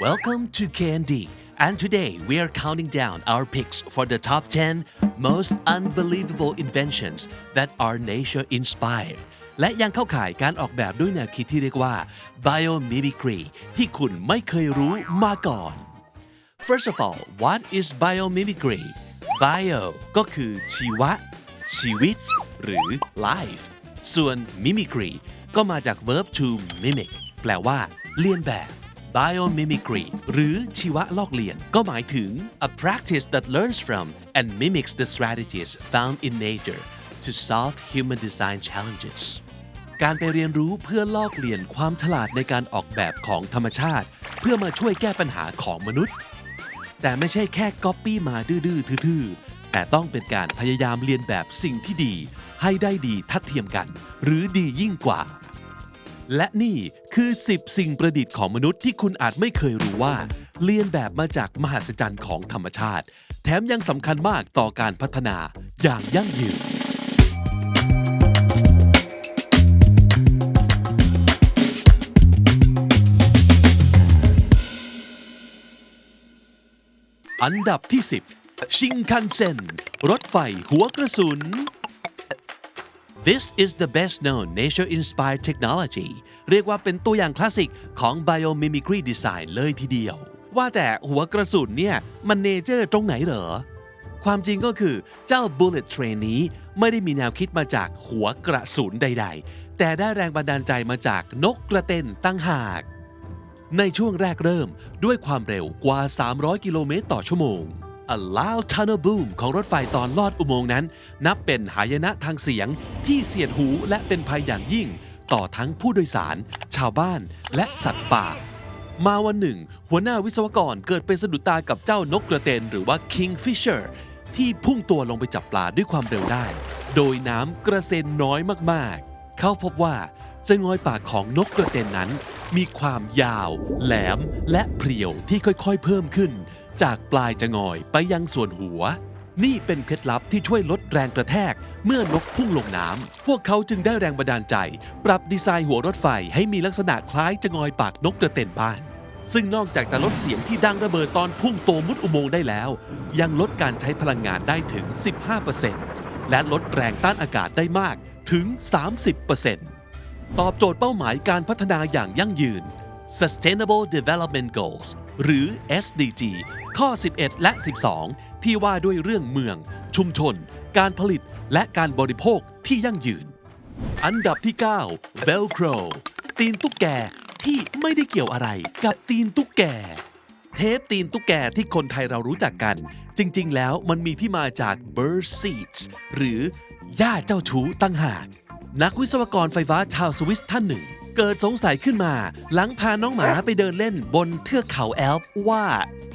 Welcome to KND and today we are counting down our picks for the top 10 most unbelievable inventions that are nature inspired และยังเข้าข่ายการออกแบบด้วยแนวคิดที่เรียกว่า biomimicry ที่คุณไม่เคยรู้มาก่อน First of all what is biomimicry bio ก็คือชีวะ ชีวิต หรือ life ส่วน mimicry ก็มาจาก verb to mimic แปลว่า เลียนแบบ biomimicry หรือชีวะลอกเลียน ก็หมายถึง a practice that learns from and mimics the strategies found in nature to solve human design challenges การไปเรียนรู้เพื่อลอกเลียนความฉลาดในการออกแบบของธรรมชาติ เพื่อมาช่วยแก้ปัญหาของมนุษย์ แต่ไม่ใช่แค่ก๊อปปี้มาดื้อๆทื่อๆ แต่ต้องเป็นการพยายามเรียนแบบสิ่งที่ดี ให้ได้ดีทัดเทียมกัน หรือดียิ่งกว่า และนี่คือ 10 สิ่งประดิษฐ์ของมนุษย์ที่คุณอาจไม่เคยรู้ว่าเรียนแบบมาจากมหัศจรรย์ของธรรมชาติ แถมยังสำคัญมากต่อการพัฒนาอย่างยั่งยืน อันดับที่ 10 ชิงคันเซ็น รถไฟหัวกระสุน This is the best known nature-inspired technology เรียกว่าเป็นตัวอย่างคลาสสิกของ biomimicry design เลยทีเดียว ว่าแต่หัวกระสุนเนี่ย มันเนเจอร์ตรงไหนเหรอ ความจริงก็คือเจ้า bullet train นี้ไม่ได้มีแนวคิดมาจากหัวกระสุนใด ๆ แต่ได้แรงบันดาลใจมาจากนกกระเต็นตั้งหาก ในช่วงแรกเริ่มด้วยความเร็วกว่า 300 กิโลเมตรต่อชั่วโมง A loud tunnel boom ของรถไฟตอนลอดอุโมงค์นั้น นับเป็นหายนะทางเสียงที่เสียดหูและเป็นภัยอย่างยิ่ง ต่อทั้งผู้โดยสาร ชาวบ้าน และสัตว์ป่า มาวันหนึ่ง หัวหน้าวิศวกรเกิดเป็นสะดุดตากับเจ้านกกระเตนหรือว่า kingfisher ที่พุ่งตัวลงไปจับปลาด้วยความเร็วได้ โดยน้ำกระเซ็นน้อยมากๆ เขาพบว่าจะงอยปากของนกกระเตนนั้น มีความยาว แหลม และเพรียวที่ค่อยๆ เพิ่มขึ้น จากปลายจะงอยไปยังส่วนหัว นี่เป็นเคล็ดลับที่ช่วยลดแรงกระแทก เมื่อนกพุ่งลงน้ำพวกเขาจึงได้แรงบันดาลใจ ปรับดีไซน์หัวรถไฟให้มีลักษณะคล้ายจะงอยปากนกกระเตนบ้าน ซึ่งนอกจากจะลดเสียงที่ดังระเบิดตอนพุ่งโตมุดอุโมงค์ได้แล้ว ยังลดการใช้พลังงานได้ถึง 15%และลดแรงต้านอากาศได้มากถึง 30%ตอบโจทย์เป้าหมายการพัฒนาอย่างยั่งยืน Sustainable Development Goals หรือ SDG ข้อ 11 และ 12 ที่ว่าด้วยเรื่องเมือง ชุมชน การผลิต และการบริโภคที่ยั่งยืน อันดับที่ 9 Velcro ตีนตุ๊กแกที่ไม่ได้เกี่ยวอะไรกับตีนตุ๊กแก เทปตีนตุ๊กแกที่คนไทยเรารู้จักกัน จริง ๆ แล้วมันมีที่มาจาก bird seeds หรือหญ้าเจ้าชู้ตั้งหาก นักวิศวกรไฟฟ้าชาวสวิสท่านหนึ่ง เกิดสงสัยขึ้นมา หลังพาน้องหมาไปเดินเล่นบนเทือกเขาแอลป์ว่า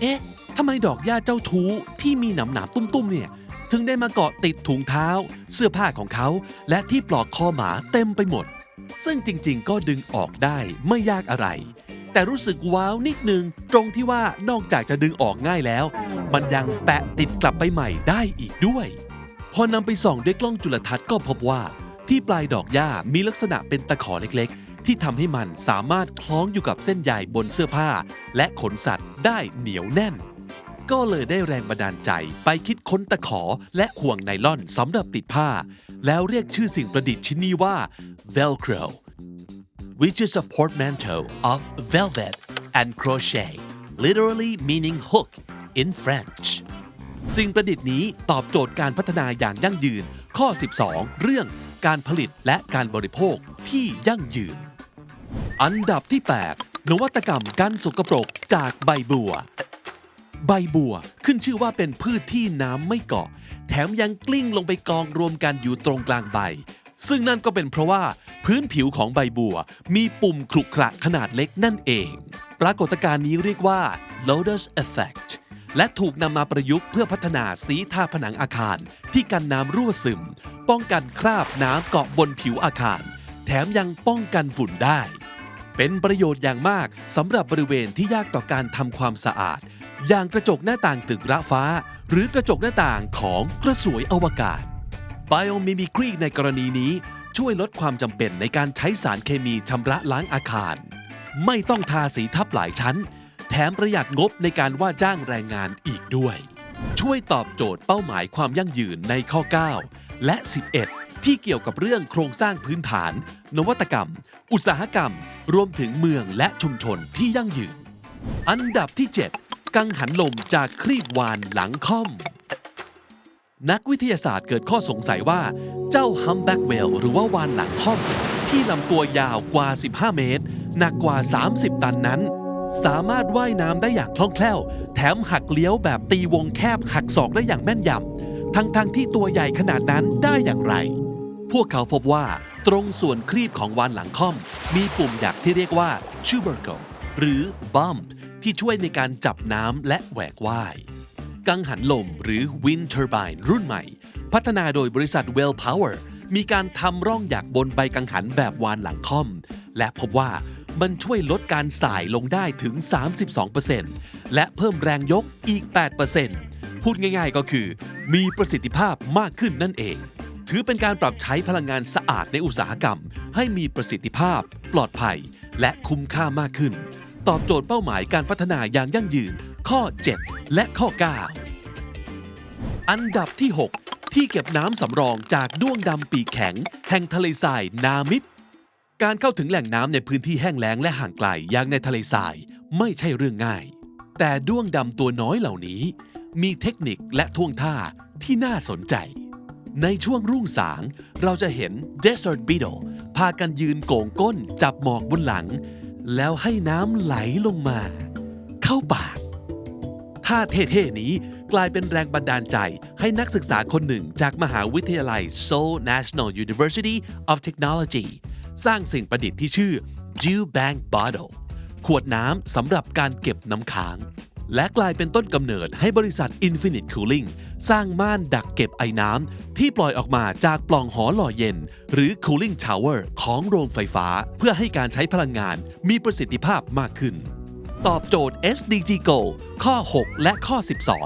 เอ๊ะทำไมดอกหญ้าเจ้าชู้ที่มีหนามหนามๆตุ้มๆเนี่ย ถึงได้มาเกาะติดถุงเท้า เสื้อผ้าของเขา และที่ปลอกคอหมาเต็มไปหมด ซึ่งจริงๆ ก็ดึงออกได้ไม่ยากอะไร แต่รู้สึกว้าวนิดนึง ตรงที่ว่านอกจากจะดึงออกง่ายแล้ว มันยังแปะติดกลับไปใหม่ได้อีกด้วย พอนำไปส่องด้วยกล้องจุลทรรศน์ก็พบว่า ที่ปลายดอกหญ้ามีลักษณะเป็นตะขอเล็กๆ ที่ทำให้มันสามารถคล้องอยู่กับเส้นใยบนเสื้อผ้า และขนสัตว์ได้เหนียวแน่น ก็เลยได้แรงบันดาลใจไปคิดค้นตะขอและห่วงไนล่อนสำหรับติดผ้า แล้วเรียกชื่อสิ่งประดิษฐ์ชิ้นนี้ว่า Velcro which is a portmanteau of velvet and crochet literally meaning hook in French สิ่งประดิษฐ์นี้ตอบโจทย์การพัฒนาอย่างยั่งยืนข้อ 12 เรื่องการผลิตและการบริโภคที่ยั่งยืน อันดับที่ 8 นวัตกรรมกันสกปรกจากใบบัว ใบบัวขึ้นชื่อว่าเป็นพืชที่น้ำไม่เกาะ แถมยังกลิ้งลงไปกองรวมกันอยู่ตรงกลางใบ ซึ่งนั่นก็เป็นเพราะว่าพื้นผิวของใบบัวมีปุ่มขรุขระขนาดเล็กนั่นเอง ปรากฏการณ์นี้เรียกว่า lotus effect และถูกนำมาประยุกต์เพื่อพัฒนาสีทาผนังอาคาร ที่กันน้ำรั่วซึม ป้องกันคราบน้ำเกาะบนผิวอาคาร แถมยังป้องกันฝุ่นได้ เป็นประโยชน์อย่างมากสำหรับบริเวณที่ยากต่อการทำความสะอาด อย่างกระจกหน้าต่างตึกระฟ้า หรือกระจกหน้าต่างของกระสวยอวกาศ Biomimicry ในกรณีนี้ช่วยลดความจำเป็นในการใช้สารเคมีชำระล้างอาคาร ไม่ต้องทาสีทับหลายชั้น แถมประหยัดงบในการว่าจ้างแรงงานอีกด้วย ช่วยตอบโจทย์เป้าหมายความยั่งยืนในข้อ 9 และ 11 ที่เกี่ยวกับเรื่องโครงสร้างพื้นฐาน นวัตกรรม อุตสาหกรรม รวมถึงเมืองและชุมชนที่ยั่งยืน อันดับที่ 7 กังหันลมจากครีบวานหลังค่อม นักวิทยาศาสตร์เกิดข้อสงสัยว่า เจ้าฮัมแบ็กเวลหรือว่าวานหลังค่อม ที่ลำตัวยาวกว่า 15 เมตร หนักกว่า 30 ตันนั้น สามารถว่ายน้ำได้อย่างคล่องแคล่ว แถมหักเลี้ยวแบบตีวงแคบหักศอกได้อย่างแม่นยำทั้งๆทที่ตัวใหญ่ขนาดนั้นได้อย่างไร พวกเขาพบว่าตรงส่วนครีบของวานหลังค่อม มีปุ่มหยักที่เรียกว่า tubercle หรือ bump ที่ช่วยในการจับน้ำและแหวกว่าย กังหันลมหรือ Wind Turbine รุ่นใหม่ พัฒนาโดยบริษัท Well Power มีการทำร่องหยักบนใบกังหันแบบวานหลังค่อม และพบว่ามันช่วยลดการสายลงได้ถึง 32%และเพิ่มแรงยกอีก 8%พูดง่ายๆก็คือ มีประสิทธิภาพมากขึ้นนั่นเอง ถือเป็นการปรับใช้พลังงานสะอาดในอุตสาหกรรม ให้มีประสิทธิภาพ ปลอดภัย และคุ้มค่ามากขึ้น ตอบโจทย์เป้าหมายการพัฒนาอย่างยั่งยืน ข้อ 7 และข้อ 9 อันดับที่ 6 ที่เก็บน้ำสำรองจากด้วงดำปีกแข็ง แห่งทะเลทรายนามิดการเข้าถึงแหล่งน้ำในพื้นที่แห้งแล้งและห่างไกลอย่างในทะเลทรายไม่ใช่เรื่องง่าย แต่ด้วงดำตัวน้อยเหล่านี้ มีเทคนิคและท่วงท่าที่น่าสนใจ ในช่วงรุ่งสาง เราจะเห็น Desert Beetle พากันยืนโก่งก้นจับหมอกบนหลัง แล้วให้น้ำไหลลงมา เข้าปากท่าเท่ๆนี้กลายเป็นแรงบันดาลใจให้นักศึกษาคนหนึ่งจากมหาวิทยาลัย Seoul National University of Technology สร้างสิ่งประดิษฐ์ที่ชื่อ Dew Bank Bottle ขวดน้ำสำหรับการเก็บน้ำค้าง และกลายเป็นต้นกำเนิดให้บริษัท Infinite Cooling สร้างม่านดักเก็บไอ้น้ำที่ปล่อยออกมาจากปล่องหอหล่อเย็น หรือ Cooling Tower ของโรงไฟฟ้า เพื่อให้การใช้พลังงานมีประสิทธิภาพมากขึ้น ตอบโจทย์ SDG Goal ข้อ 6 และข้อ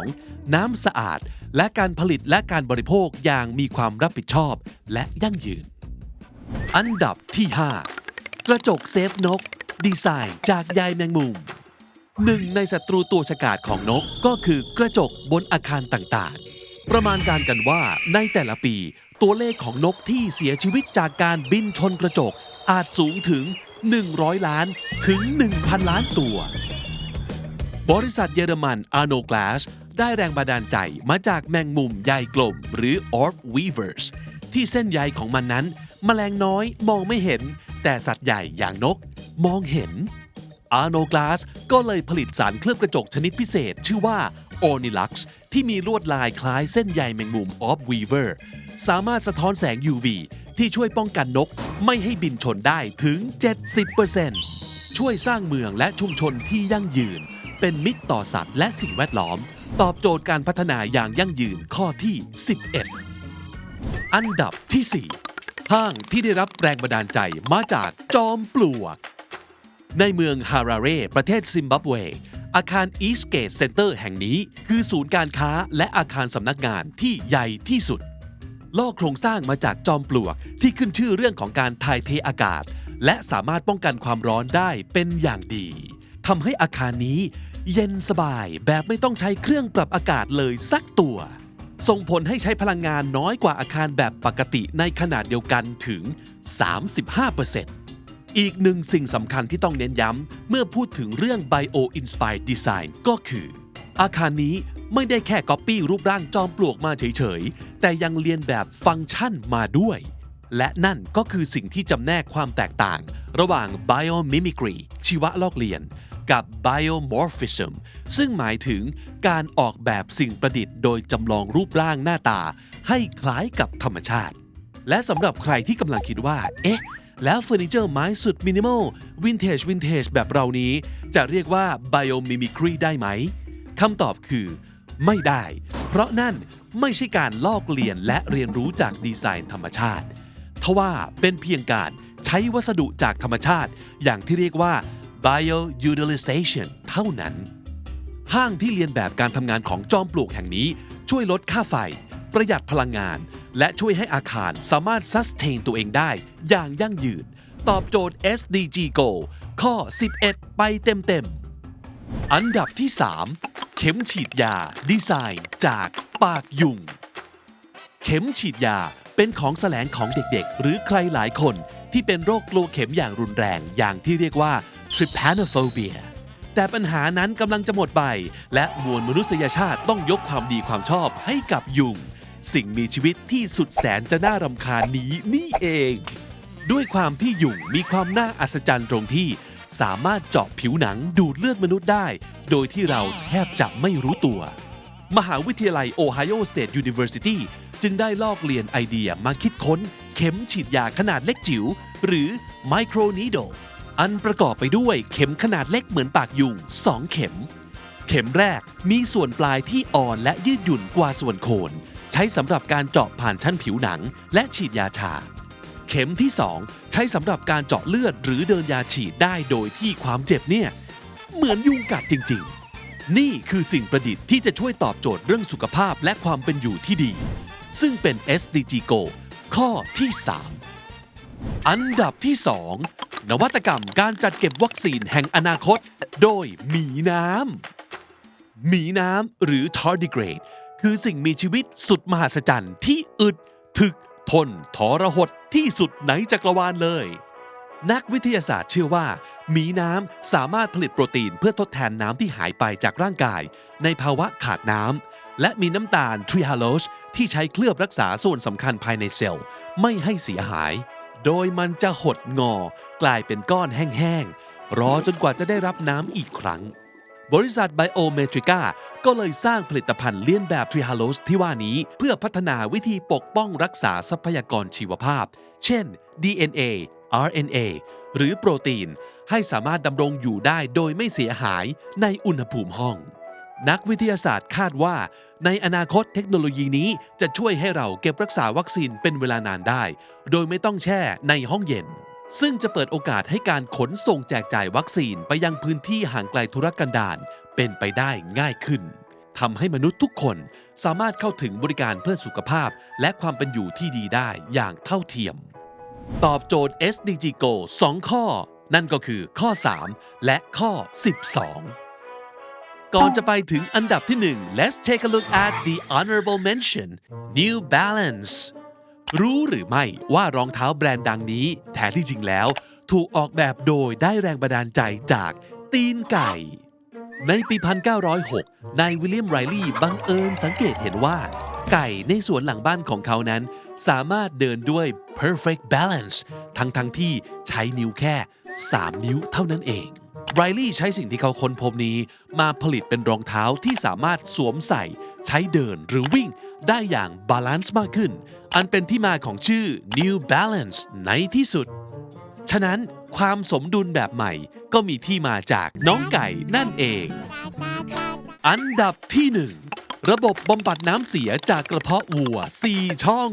12 น้ำสะอาด และการผลิตและการบริโภคอย่างมีความรับผิดชอบ และยั่งยืน อันดับที่ 5 กระจกเซฟนก ดีไซน์จากใยแมงมุม หนึ่งในศัตรูตัวฉกาจของนกก็คือกระจกบนอาคารต่างๆ ประมาณการกันว่าในแต่ละปี ตัวเลขของนกที่เสียชีวิตจากการบินชนกระจกอาจสูงถึง 100 ล้านถึง 1,000 ล้านตัว บริษัทเยอรมัน Arno Glass ได้แรงบันดาลใจมาจากแมงมุมใยกลมหรือ Orb Weavers ที่เส้นใยของมันนั้นแมลงน้อยมองไม่เห็น แต่สัตว์ใหญ่อย่างนกมองเห็น Arno Glass ก็เลยผลิตสารเคลือบกระจกชนิดพิเศษ ชื่อว่า Ornilux ที่มีลวดลายคล้ายเส้นใยแมงมุม Orb Weaver สามารถสะท้อนแสง UV ที่ช่วยป้องกันนกไม่ให้บินชนได้ถึง 70%ช่วยสร้างเมืองและชุมชนที่ยั่งยืน เป็นมิตรต่อสัตว์และสิ่งแวดล้อม ตอบโจทย์การพัฒนาอย่างยั่งยืนข้อที่ 11 อันดับที่ 4 ห้างที่ได้รับแรงบันดาลใจมาจากจอมปลวก ในเมืองฮาราเรประเทศซิมบับเว อาคาร Eastgate Center แห่งนี้ คือศูนย์การค้าและอาคารสำนักงานที่ใหญ่ที่สุด ลอกโครงสร้างมาจากจอมปลวกที่ขึ้นชื่อเรื่องของการถ่ายเทอากาศ และสามารถป้องกันความร้อนได้เป็นอย่างดีทำให้อาคารนี้ เย็นสบายแบบไม่ต้องใช้เครื่องปรับอากาศเลยสักตัว ส่งผลให้ใช้พลังงานน้อยกว่าอาคารแบบปกติในขนาดเดียวกันถึง 35% อีกหนึ่งสิ่งสำคัญที่ต้องเน้นย้ำเมื่อพูดถึงเรื่อง Bio Inspired Design ก็คือ อาคารนี้ไม่ได้แค่ก๊อปปี้รูปร่างจอมปลวกมาเฉยๆ แต่ยังเรียนแบบฟังก์ชันมาด้วย และนั่นก็คือสิ่งที่จำแนกความแตกต่าง ระหว่าง biomimicry ชีวะลอกเลียน กับ biomorphism ซึ่งหมายถึงการออกแบบสิ่งประดิษฐ์โดยจำลองรูปร่างหน้าตา ให้คล้ายกับธรรมชาติ และสำหรับใครที่กำลังคิดว่า เอ๊ะ แล้วเฟอร์นิเจอร์ไม้สุดมินิมอลวินเทจวินเทจแบบเรานี้ จะเรียกว่า biomimicry ได้ไหมคำตอบคือ ไม่ได้ เพราะนั่นไม่ใช่การลอกเลียนและเรียนรู้จากดีไซน์ธรรมชาติทว่าเป็นเพียงการใช้วัสดุจากธรรมชาติ อย่างที่เรียกว่า bioutilization เท่านั้น ห้างที่เรียนแบบการทำงานของจอมปลวกแห่งนี้ ช่วยลดค่าไฟ ประหยัดพลังงาน และช่วยให้อาคารสามารถ sustain ตัวเองได้อย่างยั่งยืน ตอบโจทย์ SDG Go ข้อ 11 ไปเต็มอันดับที่ 3 เข็มฉีดยา ดีไซน์จากปากยุง เข็มฉีดยาเป็นของแสลงของเด็กๆ หรือใครหลายคนที่เป็นโรคกลัวเข็มอย่างรุนแรงอย่างที่เรียกว่า trypanophobia แต่ปัญหานั้นกำลังจะหมดไป และมวลมนุษยชาติต้องยกความดีความชอบให้กับยุง สิ่งมีชีวิตที่สุดแสนจะน่ารำคาญนี้นี่เอง ด้วยความที่ยุงมีความน่าอัศจรรย์ตรงที่ สามารถเจาะผิวหนังดูดเลือดมนุษย์ได้ โดยที่เราแทบจะไม่รู้ตัว มหาวิทยาลัย Ohio State University จึงได้ลอกเลียนไอเดียมาคิดค้น เข็มฉีดยาขนาดเล็กจิ๋วหรือ micro needle อันประกอบไปด้วยเข็มขนาดเล็กเหมือนปากยุง2เข็ม เข็มแรกมีส่วนปลายที่อ่อนและยืดหยุ่นกว่าส่วนโคน ใช้สำหรับการเจาะผ่านชั้นผิวหนัง และฉีดยาชา เข็มที่ 2 ใช้สำหรับการเจาะเลือดหรือเดินยาฉีดได้โดยที่ความเจ็บเนี่ย เหมือนยุงกัดจริง ๆ นี่คือสิ่งประดิษฐ์ที่จะช่วยตอบโจทย์เรื่องสุขภาพและความเป็นอยู่ที่ดี ซึ่งเป็น SDG Go ข้อที่ 3 อันดับที่ 2 นวัตกรรมการจัดเก็บวัคซีนแห่งอนาคต โดยหมีน้ำหมีน้ำหรือ tardigrade คือสิ่งมีชีวิตสุดมหัศจรรย์ที่อึด ถึก ทนทรหดที่สุดในจักรวาลเลย นักวิทยาศาสตร์เชื่อว่า มีน้ำสามารถผลิตโปรตีนเพื่อทดแทนน้ำที่หายไปจากร่างกาย ในภาวะขาดน้ำและมีน้ำตาลทริฮาโลสที่ใช้เคลือบรักษาส่วนสำคัญภายในเซลล์ ไม่ให้เสียหาย โดยมันจะหดงอ กลายเป็นก้อนแห้งๆรอจนกว่าจะได้รับน้ำอีกครั้ง บริษัท Biometrica ก็เลยสร้างผลิตภัณฑ์เลียนแบบทริฮาโลสที่ว่านี้ เพื่อพัฒนาวิธีปกป้องรักษาทรัพยากรชีวภาพ เช่น DNA RNA หรือโปรตีน ให้สามารถดำรงอยู่ได้โดยไม่เสียหายในอุณหภูมิห้อง นักวิทยาศาสตร์คาดว่า ในอนาคตเทคโนโลยีนี้จะช่วยให้เราเก็บรักษาวัคซีนเป็นเวลานานได้ โดยไม่ต้องแช่ในห้องเย็น ซึ่งจะเปิดโอกาสให้การขนส่งแจกจ่ายวัคซีนไปยังพื้นที่ห่างไกลธุรกันดารเป็นไปได้ง่ายขึ้นทำให้มนุษย์ทุกคนสามารถเข้าถึงบริการเพื่อสุขภาพ และความเป็นอยู่ที่ดีได้อย่างเท่าเทียม ตอบโจทย์ SDG Go 2 ข้อ นั่นก็คือข้อ 3 และข้อ 12 ก่อนจะไปถึงอันดับที่ 1 let's take a look at the honorable mention New Balance รู้หรือไม่ว่ารองเท้าแบรนด์ดังนี้ แท้ที่จริงแล้ว ถูกออกแบบโดยได้แรงบันดาลใจจากตีนไก่ ในปี 1906 นายวิลเลียมไรลี่บังเอิญสังเกตเห็นว่า ไก่ในสวนหลังบ้านของเขานั้น สามารถเดินด้วย perfect balance ทั้งทั้งๆที่ใช้นิ้วแค่ 3 นิ้วเท่านั้นเอง ไรลี่ใช้สิ่งที่เขาค้นพบนี้ มาผลิตเป็นรองเท้าที่สามารถสวมใส่ ใช้เดินหรือวิ่งได้อย่างบาลานซ์มากขึ้น อันเป็นที่มาของชื่อ New Balance ในที่สุด ฉะนั้นความสมดุลแบบใหม่ก็มีที่มาจากน้องไก่นั่นเอง อันดับที่1ระบบบำบัดน้ำเสียจากกระเพาะวัว 4 ช่อง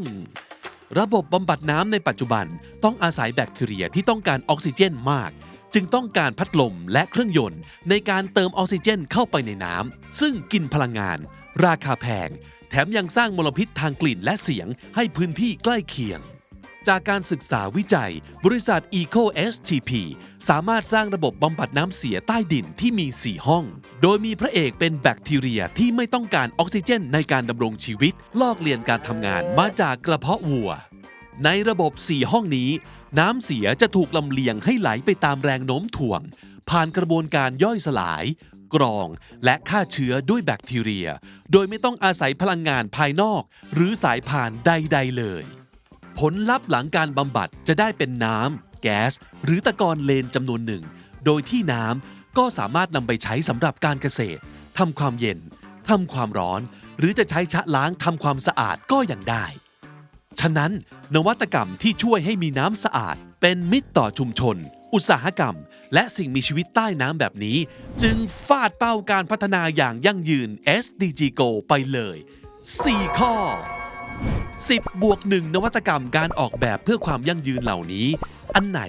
ระบบบำบัดน้ำในปัจจุบันต้องอาศัยแบคทีเรียที่ต้องการออกซิเจนมาก จึงต้องการพัดลมและเครื่องยนต์ ในการเติมออกซิเจนเข้าไปในน้ำซึ่งกินพลังงาน ราคาแพง แถมยังสร้างมลพิษทางกลิ่นและเสียงให้พื้นที่ใกล้เคียง จากการศึกษาวิจัย บริษัท Eco STP สามารถสร้างระบบบำบัดน้ำเสียใต้ดินที่มี 4 ห้อง โดยมีพระเอกเป็นแบคทีเรียที่ไม่ต้องการออกซิเจนในการดำรงชีวิต ลอกเลียนการทำงานมาจากกระเพาะวัว ในระบบ 4 ห้องนี้ น้ำเสียจะถูกลำเลียงให้ไหลไปตามแรงโน้มถ่วง ผ่านกระบวนการย่อยสลาย กรองและฆ่าเชื้อด้วยแบคทีเรีย โดยไม่ต้องอาศัยพลังงานภายนอก หรือสายผ่านใด ๆ เลย ผลลัพธ์หลังการบำบัดจะได้เป็นน้ำแก๊ส หรือตะกอนเลนจำนวนหนึ่ง โดยที่น้ำก็สามารถนำไปใช้สำหรับการเกษตรทำความเย็นทำความร้อน หรือจะใช้ชะล้างทำความสะอาดก็ยังได้ ฉะนั้นนวัตกรรมที่ช่วยให้มีน้ำสะอาด เป็นมิตรต่อชุมชน อุตสาหกรรม และสิ่งมีชีวิตใต้น้ำแบบนี้ จึงฟาดเป้าการพัฒนาอย่างยั่งยืน SDG Go ไปเลย 4 ข้อ 10บวก1นวัตกรรมการออกแบบเพื่อความยั่งยืนเหล่านี้ อันไหน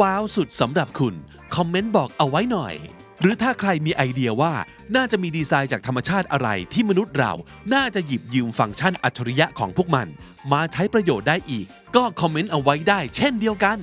ว้าวสุดสำหรับคุณ คอมเมนต์บอกเอาไว้หน่อย หรือถ้าใครมีไอเดียว่าน่าจะมีดีไซน์จากธรรมชาติอะไรที่มนุษย์เรา น่าจะหยิบยืมฟังก์ชันอัจฉริยะของพวกมัน มาใช้ประโยชน์ได้อีก ก็คอมเมนต์เอาไว้ได้เช่นเดียวกัน